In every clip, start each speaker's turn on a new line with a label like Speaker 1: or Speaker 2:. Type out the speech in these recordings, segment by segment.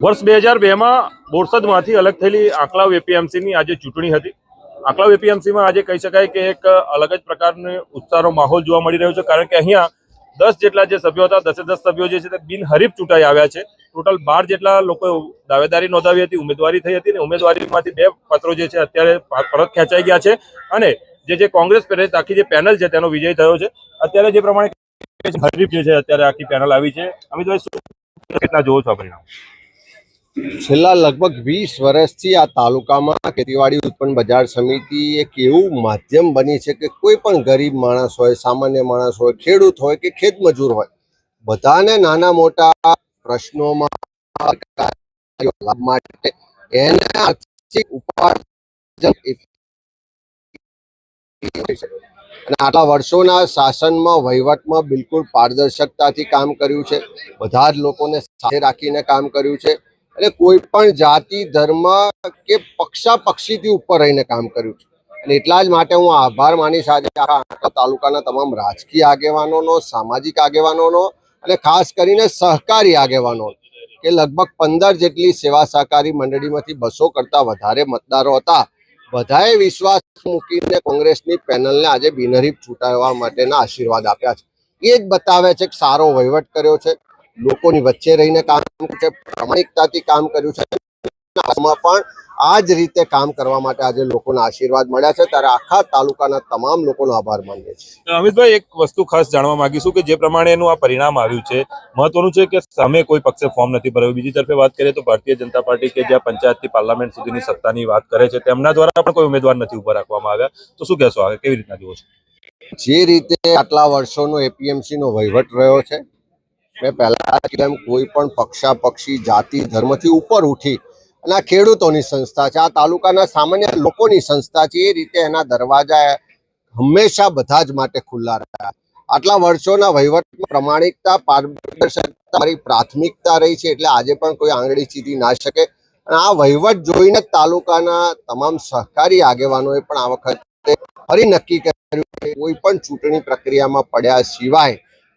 Speaker 1: વર્ષ બે હજાર બેમાં બોરસદમાંથી અલગ થયેલી આંકલાવ એપીએમસીની આજે ચૂંટણી હતી. આંકલાવ એપીએમસીમાં આજે કહી શકાય કે એક અલગ જ પ્રકારનો ઉત્સાહનો માહોલ જોવા મળી રહ્યો છે, કારણ કે અહીંયા દસ જેટલા જે સભ્યો હતા, દસે દસ સભ્યો જે છે તે બિનહરીફ ચૂંટાઈ આવ્યા છે. ટોટલ બાર જેટલા લોકો દાવેદારી નોંધાવી હતી, ઉમેદવારી થઈ હતી અને ઉમેદવારીમાંથી બે પત્રો જે છે અત્યારે પરત ખેંચાઈ ગયા છે. અને જે જે કોંગ્રેસ પ્રેરિત આખી જે પેનલ છે તેનો વિજય થયો છે. અત્યારે જે પ્રમાણે હરીફ જે છે, અત્યારે આખી પેનલ આવી છે. અમિતભાઈ કેટલા જોવો છો પરિણામ?
Speaker 2: છેલ્લા લગભગ વીસ વર્ષથી આ તાલુકામાં ખેતીવાડી ઉત્પન્ન બજાર સમિતિ એક એવું માધ્યમ બની છે કે કોઈ પણ ગરીબ માણસ હોય, સામાન્ય માણસ હોય, ખેડૂત હોય કે ખેતમજૂર હોય, બધાને નાના મોટા પ્રશ્નોમાં માટે એને આર્થિક અને આટલા વર્ષોના શાસનમાં, વહીવટમાં બિલકુલ પારદર્શકતાથી કામ કર્યું છે. બધા જ લોકોને સાથે રાખીને કામ કર્યું છે. એટલે કોઈ પણ જાતિ, ધર્મ કે પક્ષા પક્ષીથી ઉપર રહીને કામ કર્યું છે. અને એટલા જ માટે હું આભાર માનીશ આજે આખા તાલુકાના તમામ રાજકીય આગેવાનોનો, સામાજિક આગેવાનોનો અને ખાસ કરીને સહકારી આગેવાનો કે લગભગ પંદર જેટલી સેવા સહકારી મંડળીમાંથી બસો કરતા વધારે મતદારો હતા. બધાએ વિશ્વાસ મૂકીને કોંગ્રેસની પેનલને આજે બિનહરીફ છૂટાવવા માટેના આશીર્વાદ આપ્યા છે. એ જ બતાવે છે કે સારો વહીવટ કર્યો છે. લોકોની વચ્ચે રહીને કામ કર્યું છે. પ્રામાણિકતાથી કામ કર્યું છે. આમાં પણ આ જ રીતે કામ કરવા માટે આજે લોકોના આશીર્વાદ મળ્યા છે. ત્યારે આખા તાલુકાના તમામ લોકોનો આભાર માનીએ છીએ.
Speaker 1: અમિતભાઈ એક વસ્તુ ખાસ જાણવા માંગીશું કે જે પ્રમાણે એનું આ પરિણામ આવ્યું છે મહત્વનું છે કે સામે કોઈ પક્ષે ફોર્મ નથી ભરાયું. બીજી તરફે વાત કરીએ તો ભારતીય જનતા પાર્ટી કે જ્યાં પંચાયતથી પાર્લામેન્ટ સુધીની સત્તાની વાત કરે છે તેમના દ્વારા પણ કોઈ ઉમેદવાર નથી ઊભા રાખવામાં આવ્યા. તો શું કહેશો આગળ કેવી રીતના જુઓ છો?
Speaker 2: જે રીતે આટલા વર્ષોનો એપીએમસી નો વહીવટ રહ્યો છે મેં પહેલા એમ, કોઈ પણ પક્ષા પક્ષી જાતિ, ધર્મથી ઉપર ઉઠી અને આ ખેડૂતોની સંસ્થા છે, આ તાલુકાના સામાન્ય લોકોની સંસ્થા છે, એ રીતે એના દરવાજા હંમેશા બધા જ માટે ખુલ્લા રહ્યા. આટલા વર્ષોના વહીવટમાં પ્રમાણિકતા, પારદર્શકતા, મારી પ્રાથમિકતા રહી છે, એટલે આજે પણ કોઈ આંગળી ચીધી ના શકે. અને આ વહીવટ જોઈને તાલુકાના તમામ સહકારી આગેવાનોએ પણ આ વખતે ફરી નક્કી કર્યું કે કોઈ પણ ચૂંટણી પ્રક્રિયામાં પડ્યા સિવાય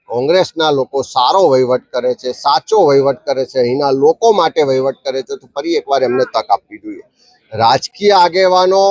Speaker 2: કોંગ્રેસના લોકો સારો વહીવટ કરે છે, સાચો વહીવટ કરે છે, અહીંના લોકો માટે વહીવટ કરે છે, તો ફરી એકવાર એમને તક આપવી જોઈએ. રાજકીય આગેવાનો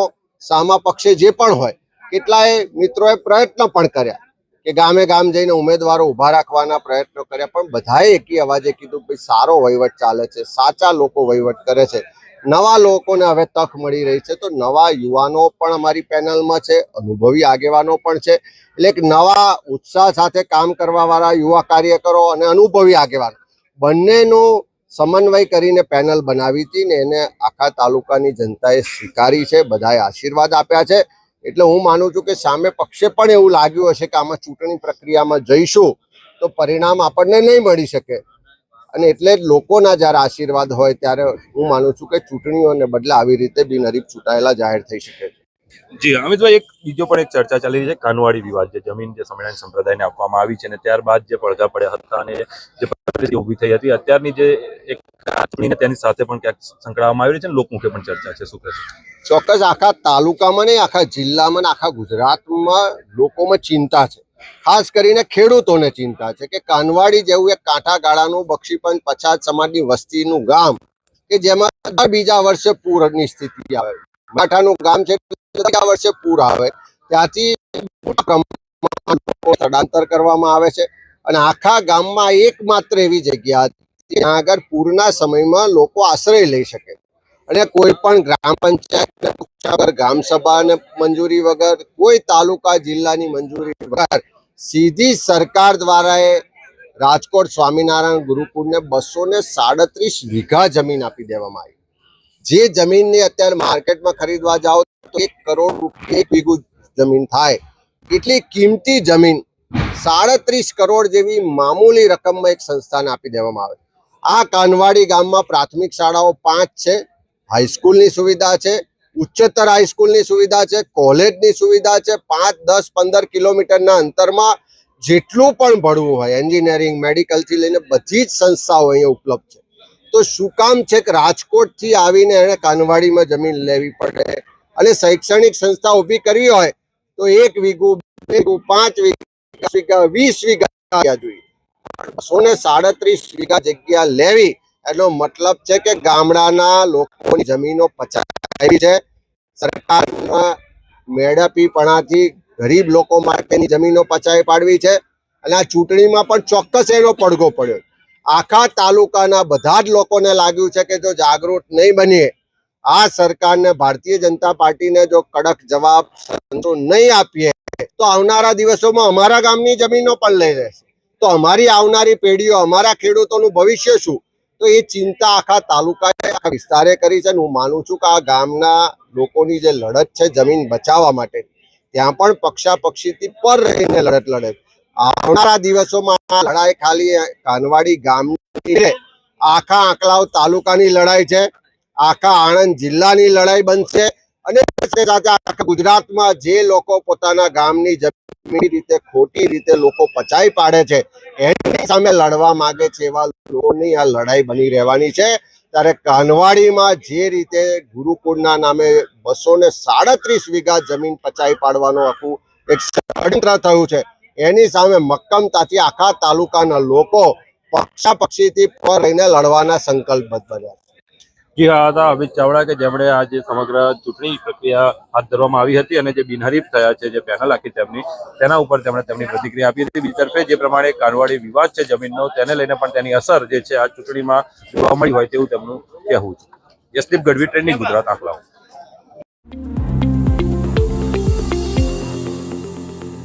Speaker 2: સામા પક્ષે જે પણ હોય, કેટલાય મિત્રોએ પ્રયત્ન પણ કર્યા કે ગામે ગામ જઈને ઉમેદવારો ઊભા રાખવાના પ્રયત્નો કર્યા, પણ બધાએ એકી અવાજે કીધું ભાઈ સારો વહીવટ ચાલે છે, સાચા લોકો વહીવટ કરે છે. નવા લોકોને હવે તક મળી રહી છે. તો નવા યુવાનો પણ અમારી પેનલમાં છે, અનુભવી આગેવાનો પણ છે. એટલે એક નવા ઉત્સાહ સાથે કામ કરવાવાળા યુવા કાર્યકરો અને અનુભવી આગેવાનો. બંનેનું સમન્વય કરીને પેનલ બનાવી હતી ને એને આખા તાલુકાની જનતાએ સ્વીકારી છે, બધાએ આશીર્વાદ આપ્યા છે. એટલે હું માનું છું કે સામે પક્ષે પણ એવું લાગ્યું હશે કે આમાં ચૂંટણી પ્રક્રિયામાં જઈશું, તો પરિણામ આપણને નહીં મળી શકે. અને એટલે જ લોકોના જ્યારે આશીર્વાદ હોય ત્યારે હું માનું છું કે ચૂંટણીઓને બદલે આવી રીતે બિનહરીફ ચૂંટાયેલા જાહેર થઈ શકે છે.
Speaker 1: જી અમિતભાઈ એક બીજો પણ એક ચર્ચા ચાલી રહી છે કાનવાડી વિવાદ જે જમીન જે સ્વામિનારાયણ સંપ્રદાયને આપવામાં આવી છે અને ત્યારબાદ જે પડઘા પડ્યા હતા અને જે પરિસ્થિતિ ઊભી થઈ હતી અત્યારની જે એક ચૂંટણીને તેની સાથે પણ ક્યાંક સંકળાવવામાં આવી રહી છે અને લોકમુખે પણ ચર્ચા છે શું
Speaker 2: ચોક્કસ આખા તાલુકામાં ને આખા જિલ્લામાં ને આખા ગુજરાતમાં લોકોમાં ચિંતા છે. ખાસ કરીને ખેડૂતોને ચિંતા છે કે કાનવાડી જેવું એક કાંઠા ગાળાનું બક્ષીપંચ પછાત સમાજની વસ્તીનું ગામ કે જેમાં બીજા વર્ષે પૂરની સ્થિતિ આવે. માઠાનું ગામ છે બીજા વર્ષે પૂર આવે. ત્યાંથી સ્થળાંતર કરવામાં આવે છે અને આખા ગામમાં એકમાત્ર એવી જગ્યા હતી જ્યાં આગળ પૂરના સમયમાં લોકો આશ્રય લઈ શકે. અને કોઈ પણ ગ્રામ પંચાયત ગ્રામ સભાને મંજૂરી વગર, કોઈ તાલુકા, જિલ્લાની મંજૂરી વગર સીધી સરકાર દ્વારા રાજકોટ સ્વામિનારાયણ ગુરુકુળને બસો ને સાડત્રીસ વીઘા જમીન આપી દેવામાં આવી. જે જમીનની અત્યારે માર્કેટમાં ખરીદવા જાઓ તો એક કરોડ રૂપિયા એક વીઘું જમીન થાય. એટલી કિંમતી જમીન સાડત્રીસ કરોડ જેવી મામૂલી રકમમાં એક સંસ્થાને આપી દેવામાં આવે. આ કાનવાડી ગામમાં પ્રાથમિક શાળાઓ પાંચ છે. હાઈસ્કૂલની સુવિધા છે, ઉચ્ચતર હાઈસ્કૂલની સુવિધા છે કોલેજની સુવિધા છે, પાંચ, દસ, પંદર કિલોમીટરના અંતરમાં જેટલું પણ ભણવું હોય એન્જિનિયરિંગ મેડિકલથી લઈને બધી જ સંસ્થાઓ અહીંયા ઉપલબ્ધ છે. તો શું કામ છે કે રાજકોટથી આવીને એણે કાનવાડીમાં જમીન લેવી પડે અને શૈક્ષણિક સંસ્થા ઊભી કરવી હોય, તો એક વીઘું, બે પાંચ વીઘા વીઘા, વીસ વીઘા જોઈએ. સોને સાડત્રીસ વીઘા જગ્યા લેવી એનો મતલબ છે કે ગામડાના લોકોની જમીનો પચાવી છે. સરકારના મેળપીપણાથી ગરીબ લોકો માટેની જમીનો પચાવી પાડવી છે. અને આ ચૂંટણીમાં પણ ચોક્કસ એનો પડઘો પડ્યો. આખા તાલુકાના બધા જ લોકોને લાગ્યું છે કે જો જાગૃત નહીં બનીએ, આ સરકારને ભારતીય જનતા પાર્ટીને જો કડક જવાબ નહીં આપીએ, તો આવનારા દિવસોમાં અમારા ગામની જમીનો પણ લઈ લેશે. તો અમારી આવનારી પેઢીઓ, અમારા ખેડૂતોનું ભવિષ્ય શું? તો એ ચિંતા આખા તાલુકાએ આખા વિસ્તારે કરી છે અને હું માનું છું કે આ ગામના લોકોની જે લડત છે જમીન બચાવવા માટે, ત્યાં પણ પક્ષાપક્ષીથી પર રહીને લડત લડે. આવનારા દિવસોમાં લડાઈ ખાલી કાનવાડી ગામની આખા આંકલાવ તાલુકાની લડાઈ છે, આખા આણંદ જિલ્લાની લડાઈ બનશે અને સાથે આખા ગુજરાતમાં જે લોકો પોતાના ગામની રીતે, ખોટી રીતે લોકો પચાઈ પાડે છે. એની સામે લડવા માંગે છે એવા લોકોની આ લડાઈ બની રહેવાની છે. ત્યારે કાનવાડીમાં જે રીતે ગુરુકુળના નામે બસો ને સાડત્રીસ વીઘા જમીન પચાઈ પાડવાનું આખું એક ષડયંત્ર થયું છે. એની સામે મક્કમતાથી આખા તાલુકાના લોકો પક્ષાપક્ષીથી પર રહીને લડવાના સંકલ્પબદ્ધ બન્યા
Speaker 1: જી હતા? અમિત ચાવડા કે જેમણે આ જે સમગ્ર ચૂંટણી પ્રક્રિયા હાથ ધરવામાં આવી હતી અને જે બિનહરીફ થયા છે, જે પેનલ આખી તેમની, તેના ઉપર તેમણે તેમની પ્રતિક્રિયા આપી હતી. બીજી તરફે જે પ્રમાણે કાનવાડી વિવાદ છે જમીનનો, તેને લઈને પણ તેની અસર જે છે આ ચૂંટણીમાં જોવા મળી હોય તેવું તેમનું કહેવું છે. યશદીપ ગઢવી ટ્રેનિંગ ગુજરાત આંકલાઓ